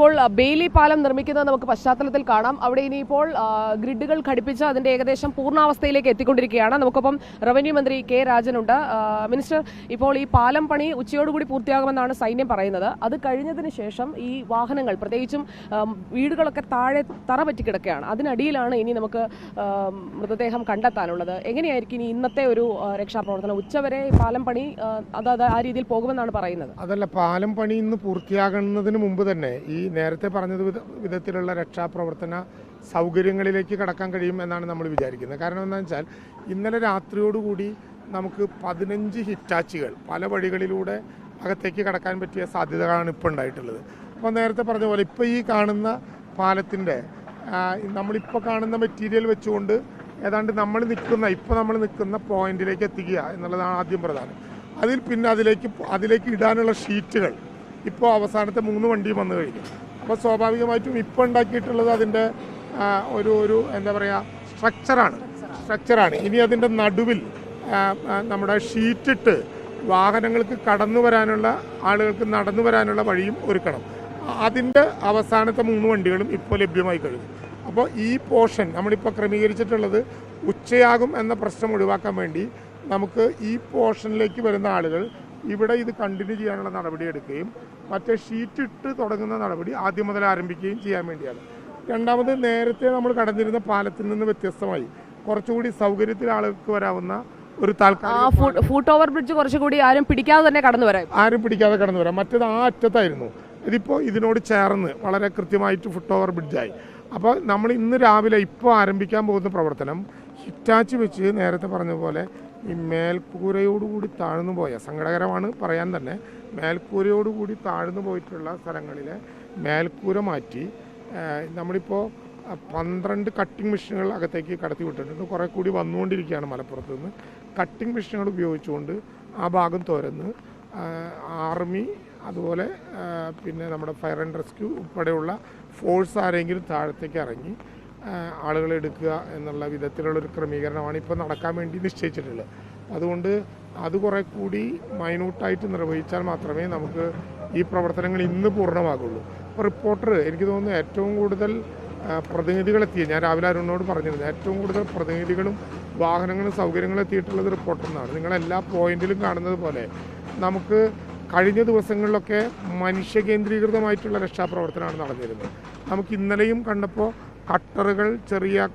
ഇപ്പോൾ ബെയിലി പാലം നിർമ്മിക്കുന്നത് നമുക്ക് പശ്ചാത്തലത്തിൽ കാണാം. അവിടെ ഇനിയിപ്പോൾ ഗ്രിഡുകൾ ഘടിപ്പിച്ച് അതിന്റെ ഏകദേശം പൂർണാവസ്ഥയിലേക്ക് എത്തിക്കൊണ്ടിരിക്കുകയാണ്. നമുക്കൊപ്പം റവന്യൂ മന്ത്രി കെ രാജനുണ്ട്. മിനിസ്റ്റർ ഇപ്പോൾ ഈ പാലം പണി ഉച്ചയോടുകൂടി പൂർത്തിയാകുമെന്നാണ് സൈന്യം പറയുന്നത്. അത് കഴിഞ്ഞതിന് ശേഷം ഈ വാഹനങ്ങൾ പ്രത്യേകിച്ചും വീടുകളൊക്കെ താഴെ തറ പറ്റി കിടക്കുകയാണ്. അതിനടിയിലാണ് ഇനി നമുക്ക് മൃതദേഹം കണ്ടെത്താനുള്ളത്. എങ്ങനെയായിരിക്കും ഇനി ഇന്നത്തെ ഒരു രക്ഷാപ്രവർത്തനം? ഉച്ചവരെ പാലം പണി അത് ആ രീതിയിൽ പോകുമെന്നാണ് പറയുന്നത്. അതല്ല പാലം പണി ഇന്ന് പൂർത്തിയാകുന്നതിന് മുമ്പ് തന്നെ ഈ നേരത്തെ പറഞ്ഞത് വിധ- വിധത്തിലുള്ള രക്ഷാപ്രവർത്തന സൗകര്യങ്ങളിലേക്ക് കടക്കാൻ കഴിയും എന്നാണ് നമ്മൾ വിചാരിക്കുന്നത്. കാരണം എന്താണെന്ന് വെച്ചാൽ ഇന്നലെ രാത്രിയോടുകൂടി നമുക്ക് പതിനഞ്ച് ഹിറ്റാച്ചുകൾ പല വഴികളിലൂടെ അകത്തേക്ക് കടക്കാൻ പറ്റിയ സാധ്യതകളാണ് ഇപ്പോൾ ഉണ്ടായിട്ടുള്ളത്. അപ്പോൾ നേരത്തെ പറഞ്ഞ പോലെ ഇപ്പോൾ ഈ കാണുന്ന പാലത്തിന്റെ നമ്മളിപ്പോൾ കാണുന്ന മെറ്റീരിയൽ വെച്ചുകൊണ്ട് ഏതാണ്ട് നമ്മൾ നിൽക്കുന്ന ഇപ്പോൾ നമ്മൾ നിൽക്കുന്ന പോയിന്റിലേക്ക് എത്തിക്കുക എന്നുള്ളതാണ് ആദ്യം പ്രധാനം. അതിൽ പിന്നെ അതിലേക്ക് അതിലേക്ക് ഇടാനുള്ള ഷീറ്റുകൾ ഇപ്പോൾ അവസാനത്തെ മൂന്ന് വണ്ടിയും വന്നു കഴിഞ്ഞു. അപ്പോൾ സ്വാഭാവികമായിട്ടും ഇപ്പോൾ ഉണ്ടാക്കിയിട്ടുള്ളത് അതിന്റെ ഒരു ഒരു എന്താ പറയുക സ്ട്രക്ചറാണ് സ്ട്രക്ചറാണ് ഇനി അതിന്റെ നടുവിൽ നമ്മുടെ ഷീറ്റിട്ട് വാഹനങ്ങൾക്ക് കടന്നു വരാനുള്ള ആളുകൾക്ക് നടന്നു വരാനുള്ള വഴിയും ഒരുക്കണം. അതിന്റെ അവസാനത്തെ മൂന്ന് വണ്ടികളും ഇപ്പോൾ ലഭ്യമായി കഴിഞ്ഞു. അപ്പോൾ ഈ പോർഷൻ നമ്മളിപ്പോൾ ക്രമീകരിച്ചിട്ടുള്ളത് ഉച്ചയാകും എന്ന പ്രശ്നം ഒഴിവാക്കാൻ വേണ്ടി നമുക്ക് ഈ പോർഷനിലേക്ക് വരുന്ന ആളുകൾ ഇവിടെ ഇത് കണ്ടിന്യൂ ചെയ്യാനുള്ള നടപടി എടുക്കുകയും മറ്റേ ഷീറ്റ് ഇട്ട് തുടങ്ങുന്ന നടപടി ആദ്യം മുതൽ ആരംഭിക്കുകയും ചെയ്യാൻ വേണ്ടിയാണ്. രണ്ടാമത് നേരത്തെ നമ്മൾ കടന്നിരുന്ന പാലത്തിൽ നിന്ന് വ്യത്യസ്തമായി കുറച്ചുകൂടി സൗകര്യത്തിൽ ആളുകൾക്ക് വരാവുന്ന ഒരു താൽക്കാലിക ഫുട് ഓവർ ബ്രിഡ്ജ് കുറച്ചുകൂടി ആരും പിടിക്കാതെ തന്നെ കടന്നു വരാം. ആരും പിടിക്കാതെ കടന്നു വരാം. മറ്റേത് ആ അറ്റത്തായിരുന്നു. ഇതിപ്പോൾ ഇതിനോട് ചേർന്ന് വളരെ കൃത്യമായിട്ട് ഫുട് ഓവർ ബ്രിഡ്ജായി അപ്പോൾ നമ്മൾ ഇന്ന് രാവിലെ ഇപ്പോൾ ആരംഭിക്കാൻ പോകുന്ന പ്രവർത്തനം ഹിറ്റാച്ച് വെച്ച് നേരത്തെ പറഞ്ഞ പോലെ ഈ മേൽക്കൂരയോടുകൂടി താഴ്ന്നു പോയ സങ്കടകരമാണ് പറയാൻ തന്നെ മേൽക്കൂരയോടുകൂടി താഴ്ന്നു പോയിട്ടുള്ള സ്ഥലങ്ങളിലെ മേൽക്കൂര മാറ്റി നമ്മളിപ്പോൾ പന്ത്രണ്ട് കട്ടിംഗ് മെഷീനുകൾ അകത്തേക്ക് കടത്തി വിട്ടിട്ടുണ്ട്. കുറേ കൂടി വന്നുകൊണ്ടിരിക്കുകയാണ് മലപ്പുറത്ത് നിന്ന്. കട്ടിംഗ് മെഷീനുകൾ ഉപയോഗിച്ചുകൊണ്ട് ആ ഭാഗം തുരന്ന് ആർമി അതുപോലെ പിന്നെ നമ്മുടെ ഫയർ ആൻഡ് റെസ്ക്യൂ ഉൾപ്പെടെയുള്ള ഫോഴ്സ് ആരെങ്കിലും താഴത്തേക്ക് ഇറങ്ങി ആളുകളെ എടുക്കുക എന്നുള്ള വിധത്തിലുള്ള ഒരു ക്രമീകരണമാണ് ഇപ്പോൾ നടക്കാൻ വേണ്ടി നിശ്ചയിച്ചിട്ടുള്ളത്. അതുകൊണ്ട് അത് കുറേ കൂടി മൈന്യൂട്ടായിട്ട് നിർവഹിച്ചാൽ മാത്രമേ നമുക്ക് ഈ പ്രവർത്തനങ്ങൾ ഇന്ന് പൂർണമാകുള്ളൂ. അപ്പോൾ റിപ്പോർട്ടർ എനിക്ക് തോന്നുന്നു ഏറ്റവും കൂടുതൽ പ്രതിനിധികളെത്തിയത് പ്രതിനിധികളെത്തിയ ഞാൻ രാവിലെ അരുണിനോട് പറഞ്ഞിരുന്നു ഏറ്റവും കൂടുതൽ പ്രതിനിധികളും വാഹനങ്ങളും സൗകര്യങ്ങളും എത്തിയിട്ടുള്ളത് റിപ്പോർട്ടറിനാണ് നിങ്ങൾ എല്ലാ പോയിന്റിലും കാണുന്നത് പോലെ നമുക്ക് കഴിഞ്ഞ ദിവസങ്ങളിലൊക്കെ മനുഷ്യ കേന്ദ്രീകൃതമായിട്ടുള്ള രക്ഷാപ്രവർത്തനമാണ് നടന്നിരുന്നത്. നമുക്ക് ഇന്നലെയും കണ്ടപ്പോൾ കട്ടറുകൾ ചെറിയ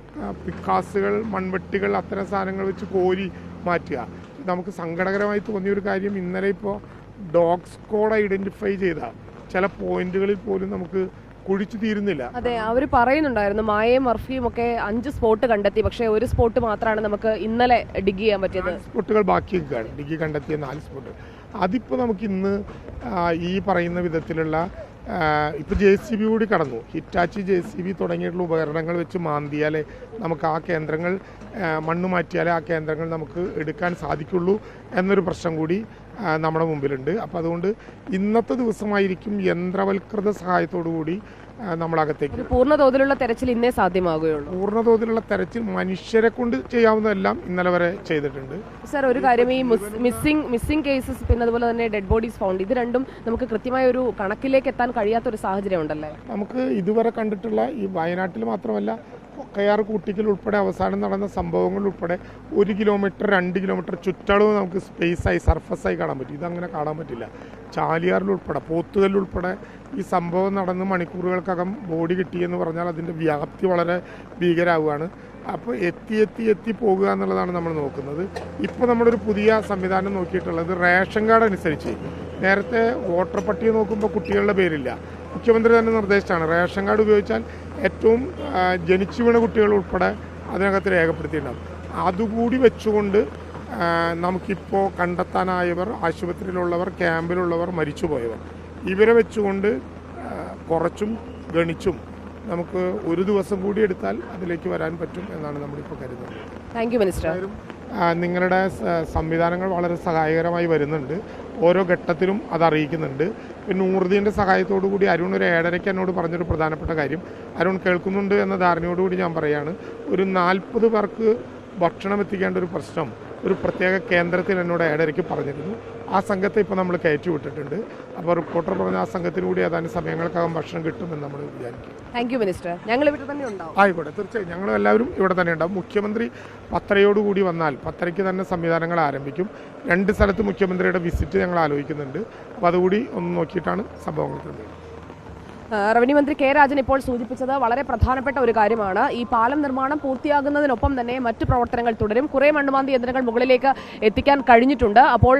പിക്കാസുകൾ മൺവെട്ടികൾ അത്തരം സാധനങ്ങൾ വെച്ച് കോരി മാറ്റുക. നമുക്ക് സങ്കടകരമായി തോന്നിയൊരു കാര്യം ഇന്നലെ ഇപ്പോൾ ഡോഗ് സ്കോഡ് ഐഡന്റിഫൈ ചെയ്ത. ചില പോയിന്റുകളിൽ പോലും നമുക്ക് കുഴിച്ചു തീരുന്നില്ല. അതെ അവർ പറയുന്നുണ്ടായിരുന്നു മായയും മർഫിയും ഒക്കെ അഞ്ച് സ്പോട്ട് കണ്ടെത്തി. പക്ഷേ ഒരു സ്പോട്ട് മാത്രമാണ് നമുക്ക് ഇന്നലെ ഡിഗ് ചെയ്യാൻ പറ്റിയത്. സ്പോട്ടുകൾ ബാക്കി ഡിഗ്രി കണ്ടെത്തിയ നാല് സ്പോട്ട്. അതിപ്പോൾ നമുക്ക് ഇന്ന് ഈ പറയുന്ന വിധത്തിലുള്ള ഇപ്പോൾ ജെ സി ബി കൂടി കടന്നു. ഹിറ്റാച്ചി ജെ സി ബി തുടങ്ങിയിട്ടുള്ള ഉപകരണങ്ങൾ വെച്ച് മാന്തിയാലേ നമുക്ക് ആ കേന്ദ്രങ്ങൾ മണ്ണ് മാറ്റിയാലേ ആ കേന്ദ്രങ്ങൾ നമുക്ക് എടുക്കാൻ സാധിക്കുള്ളൂ എന്നൊരു പ്രശ്നം കൂടി നമ്മുടെ മുമ്പിലുണ്ട്. അപ്പോൾ അതുകൊണ്ട് ഇന്നത്തെ ദിവസമായിരിക്കും യന്ത്രവൽകൃത സഹായത്തോടു കൂടി നമ്മളകത്തേക്ക് പൂർണ തോതിലുള്ള തെരച്ചിൽ ഇന്നേ സാധ്യമാകുകയുള്ളൂ. പൂർണ തോതിലുള്ള തെരച്ചിൽ മനുഷ്യരെ കൊണ്ട് ചെയ്യാവുന്നതെല്ലാം ഇന്നലെ വരെ ചെയ്തിട്ടുണ്ട്. സർ ഒരു കാര്യം ഈ മിസ്സിംഗ് മിസ്സിംഗ് കേസസ് പിന്നെ അതുപോലെ തന്നെ ഡെഡ് ബോഡീസ് ഫൗണ്ട് ഇത് രണ്ടും നമുക്ക് കൃത്യമായ ഒരു കണക്കിലേക്ക് എത്താൻ കഴിയാത്ത ഒരു സാഹചര്യം ഉണ്ടല്ലേ നമുക്ക് ഇതുവരെ കണ്ടിട്ടുള്ള ഈ വയനാട്ടിൽ മാത്രമല്ല കയാർ കൂട്ടിക്കൽ ഉൾപ്പെടെ അവസാനം നടന്ന സംഭവങ്ങൾ ഉൾപ്പെടെ ഒരു കിലോമീറ്റർ രണ്ട് കിലോമീറ്റർ ചുറ്റളവ് നമുക്ക് സ്പേസായി സർഫസായി കാണാൻ പറ്റും. ഇതങ്ങനെ കാണാൻ പറ്റില്ല. ചാലിയാറിൽ ഉൾപ്പെടെ പോത്തുകല്ലിൽ ഈ സംഭവം നടന്ന് മണിക്കൂറുകൾക്കകം ബോഡി കിട്ടിയെന്ന് പറഞ്ഞാൽ അതിന്റെ വ്യാപ്തി വളരെ ഭീകരാവുകയാണ്. അപ്പോൾ എത്തി എത്തി എത്തി പോകുക എന്നുള്ളതാണ് നമ്മൾ നോക്കുന്നത്. ഇപ്പോൾ നമ്മളൊരു പുതിയ സംവിധാനം നോക്കിയിട്ടുള്ളത് റേഷൻ കാർഡ് അനുസരിച്ച്. നേരത്തെ വോട്ടർ പട്ടിക നോക്കുമ്പോൾ കുട്ടികളുടെ പേരില്ല. മുഖ്യമന്ത്രി തന്നെ നിർദ്ദേശിച്ചാണ്. റേഷൻ കാർഡ് ഉപയോഗിച്ചാൽ ഏറ്റവും ജനിച്ചു വീണ കുട്ടികൾ ഉൾപ്പെടെ അതിനകത്ത് രേഖപ്പെടുത്തിയിട്ടുണ്ടാകും അതുകൂടി വെച്ചുകൊണ്ട് നമുക്കിപ്പോൾ കണ്ടെത്താനായവർ ആശുപത്രിയിലുള്ളവർ ക്യാമ്പിലുള്ളവർ മരിച്ചുപോയവർ. ഇവരെ വെച്ചുകൊണ്ട് കുറച്ചും ഗണിച്ചും നമുക്ക് ഒരു ദിവസം കൂടി എടുത്താൽ അതിലേക്ക് വരാൻ പറ്റും എന്നാണ് നമ്മളിപ്പോൾ കരുതുന്നത്. താങ്ക് യു മിനിസ്റ്റർ നിങ്ങളുടെ സംവിധാനങ്ങൾ വളരെ സഹായകരമായി വരുന്നുണ്ട്. ഓരോ ഘട്ടത്തിലും അത് അറിയിക്കുന്നുണ്ട്. പിന്നെ ഊർദീന്റെ സഹായത്തോടു കൂടി അരുൺ ഒരു ഏഴരയ്ക്ക് എന്നോട് പറഞ്ഞൊരു പ്രധാനപ്പെട്ട കാര്യം. അരുൺ കേൾക്കുന്നുണ്ട് എന്ന ധാരണയോടുകൂടി ഞാൻ പറയുകയാണ് ഒരു നാൽപ്പത് പേർക്ക് ഭക്ഷണം എത്തിക്കേണ്ട ഒരു പ്രശ്നം ഒരു പ്രത്യേക കേന്ദ്രത്തിൽ എന്നോട് ഇടയ്ക്ക് പറഞ്ഞിരുന്നു. ആ സംഘത്തെ ഇപ്പോൾ നമ്മൾ കയറ്റി വിട്ടിട്ടുണ്ട്. അപ്പോൾ റിപ്പോർട്ടർ പറഞ്ഞ ആ സംഘത്തിലൂടെ ഏതാനും സമയങ്ങൾക്കകം ഭക്ഷണം കിട്ടുമെന്ന് നമ്മൾ വിചാരിക്കും. താങ്ക് യു മിനിസ്റ്റർ ഞങ്ങൾ ഇവിടെ തന്നെ ഉണ്ടാവും. ആയിക്കോട്ടെ തീർച്ചയായും. ഞങ്ങൾ എല്ലാവരും ഇവിടെ തന്നെ ഉണ്ടാവും. മുഖ്യമന്ത്രി പത്തരയോടുകൂടി വന്നാൽ പത്തരയ്ക്ക് തന്നെ സംവിധാനങ്ങൾ ആരംഭിക്കും. രണ്ട് സ്ഥലത്ത് മുഖ്യമന്ത്രിയുടെ വിസിറ്റ് ഞങ്ങൾ ആലോചിക്കുന്നുണ്ട്. അപ്പോൾ അതുകൂടി ഒന്ന് നോക്കിയിട്ടാണ് സംഭവങ്ങൾ തീർന്നത്. റവന്യൂ മന്ത്രി കെ രാജൻ ഇപ്പോൾ സൂചിപ്പിച്ചത് വളരെ പ്രധാനപ്പെട്ട ഒരു കാര്യമാണ്. ഈ പാലം നിർമ്മാണം പൂർത്തിയാകുന്നതിനൊപ്പം തന്നെ മറ്റ് പ്രവർത്തനങ്ങൾ തുടരും. കുറേ മണ്ണുമാന്തി യന്ത്രങ്ങൾ മുകളിലേക്ക് എത്തിക്കാൻ കഴിഞ്ഞിട്ടുണ്ട്. അപ്പോൾ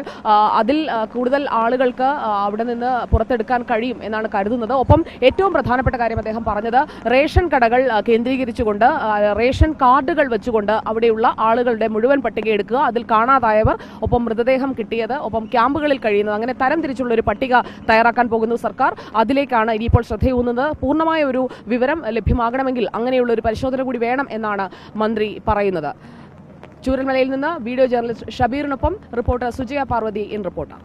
അതിൽ കൂടുതൽ ആളുകൾക്ക് അവിടെ നിന്ന് പുറത്തെടുക്കാൻ കഴിയും എന്നാണ് കരുതുന്നത്. ഒപ്പം ഏറ്റവും പ്രധാനപ്പെട്ട കാര്യം അദ്ദേഹം പറഞ്ഞത് റേഷൻ കടകൾ കേന്ദ്രീകരിച്ചുകൊണ്ട് റേഷൻ കാർഡുകൾ വെച്ചുകൊണ്ട് അവിടെയുള്ള ആളുകളുടെ മുഴുവൻ പട്ടിക എടുക്കുക. അതിൽ കാണാതായവർ ഒപ്പം മൃതദേഹം കിട്ടിയത് ഒപ്പം ക്യാമ്പുകളിൽ കഴിയുന്നത്. അങ്ങനെ തരം തിരിച്ചുള്ള ഒരു പട്ടിക തയ്യാറാക്കാൻ പോകുന്നു സർക്കാർ. അതിലേക്കാണ് ഇനിയിപ്പോൾ ശ്രദ്ധയൂന്നുന്നത് പൂർണമായ ഒരു വിവരം ലഭ്യമാകണമെങ്കിൽ അങ്ങനെയുള്ള ഒരു പരിശോധന കൂടി വേണം എന്നാണ് മന്ത്രി പറയുന്നത്. ചൂരൽമലയിൽ നിന്ന് video journalist ഷബീറിനൊപ്പം reporter Sujaya Parvathi in reporter